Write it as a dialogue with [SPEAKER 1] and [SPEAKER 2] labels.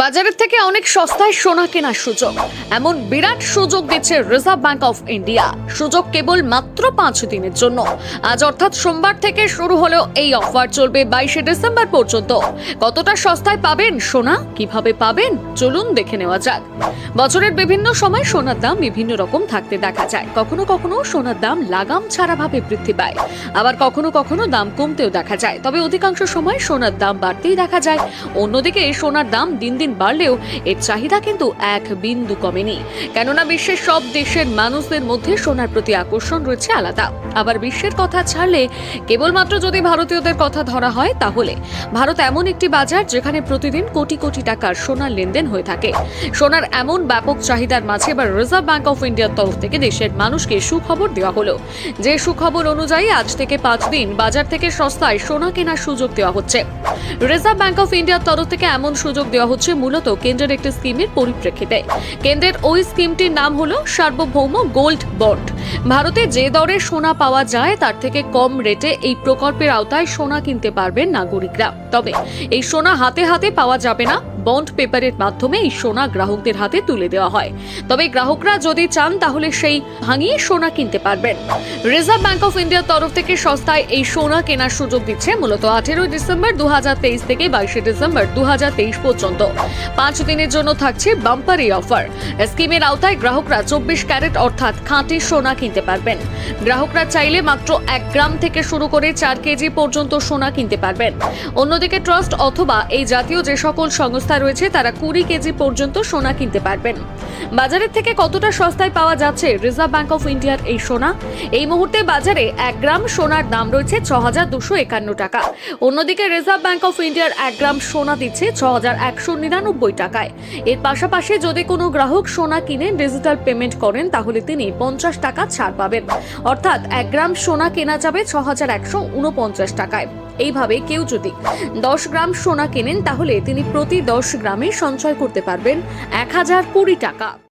[SPEAKER 1] বাজারের থেকে অনেক সস্তায় সোনা কেনার সুযোগ। এমন বিরাট সুযোগ দিচ্ছে রিজার্ভ ব্যাংক অফ ইন্ডিয়া সুযোগ কেবল মাত্র পাঁচ দিনের জন্য। আজ অর্থাৎ সোমবার থেকে শুরু হলেও এই অফার চলবে বাইশে ডিসেম্বর পর্যন্ত। কতটা সস্তায় পাবেন সোনা? কীভাবে পাবেন? চলুন দেখে নেওয়া যাক। বছরের বিভিন্ন সময় সোনার দাম বিভিন্ন রকম থাকতে দেখা যায়। কখনো কখনো সোনার দাম লাগাম ছাড়া ভাবে বৃদ্ধি পায়। আবার কখনো কখনো দাম কমতেও দেখা যায়। তবে অধিকাংশ সময় সোনার দাম বাড়তেই দেখা যায়। অন্যদিকে সোনার দাম দিন দিন বাড়লেও এর চাহিদা কিন্তু এক বিন্দু কমেনি। কেননা বিশ্বের সব দেশের মানুষদের মধ্যে সোনার প্রতি আকর্ষণ রয়েছে আলাদা। আবার বিশ্বের কথা ছাড়লে কেবলমাত্র যদি ভারতীয়দের কথা ধরা হয় তাহলে ভারত এমন একটি বাজার যেখানে প্রতিদিন কোটি কোটি টাকার সোনার লেনদেন হয়ে থাকে। সোনার এমন ব্যাপক চাহিদার মাঝে এবার রিজার্ভ ব্যাংক অফ ইন্ডিয়ার তরফ থেকে দেশের মানুষকে সুখবর দেওয়া হলো। যে সুখবর অনুযায়ী আজ থেকে পাঁচ দিন বাজার থেকে সস্তায় সোনা কেনার সুযোগ দেওয়া হচ্ছে। রিজার্ভ ব্যাংক অফ ইন্ডিয়ার তরফ থেকে এমন সুযোগ দেওয়া হচ্ছে মূলত কেন্দ্রের একটি স্কিমের পরিপ্রেক্ষিতে। কেন্দ্রের ওই স্কিমটির নাম হলো সার্বভৌম গোল্ড বন্ড। ভারতে যে দরে সোনা পাওয়া যায়, তার থেকে কম রেটে এই প্রকল্পের আওতায় সোনা কিনতে পারবেন নাগরিকরা। তবে এই সোনা হাতে হাতে পাওয়া যাবে না বন্ড পেপারের মাধ্যমে এই সোনা গ্রাহকদের হাতে তুলে দেওয়া হয়। তবে গ্রাহকরা যদি চান, তাহলে সেই ভাঙিয়ে সোনা কিনতে পারবেন। রিজার্ভ ব্যাংক অফ ইন্ডিয়ার তরফ থেকে সস্তায় এই সোনা কেনার সুযোগ দিচ্ছে মূলত আঠেরোই ডিসেম্বর দু থেকে বাইশে ডিসেম্বর দু পর্যন্ত। পাঁচ দিনের জন্য থাকছে বাম্পার এই অফার। স্কিমের আওতায় গ্রাহকরা চব্বিশ ক্যারেট অর্থাৎ খাঁটি সোনা কিনতে পারবেন। গ্রাহকরা চাইলে মাত্র এক গ্রাম থেকে শুরু করে চার কেজি পর্যন্ত সোনা কিনতে পারবেন। অন্যদিকে ট্রাস্ট অথবা এই জাতীয় যে সকল সংস্থা রয়েছে, তারা কুড়ি কেজি পর্যন্ত সোনা কিনতে পারবেন। বাজারের থেকে কতটা সস্তায় পাওয়া যাচ্ছে রিজার্ভ ব্যাংক অফ ইন্ডিয়ার এই সোনা? এই মুহূর্তে বাজারে এক গ্রাম সোনার দাম রয়েছে ছ হাজার দুশো একান্ন টাকা। অন্যদিকে রিজার্ভ ব্যাংক অফ ইন্ডিয়ার এক গ্রাম সোনা দিচ্ছে ছ হাজার একশো নিরানব্বই টাকায়। এর পাশাপাশি যদি কোনো গ্রাহক সোনা কিনে ডিজিটাল পেমেন্ট করেন, তাহলে তিনি পঞ্চাশ টাকা ছাড় পাবেন। অর্থাৎ এক গ্রাম সোনা কেনা যাবে ছ হাজার একশো উনপঞ্চাশ টাকায়। এইভাবে কেউ যদি দশ গ্রাম সোনা কেনেন, তাহলে তিনি প্রতি দশ গ্রামে সঞ্চয় করতে পারবেন এক হাজার কুড়ি টাকা।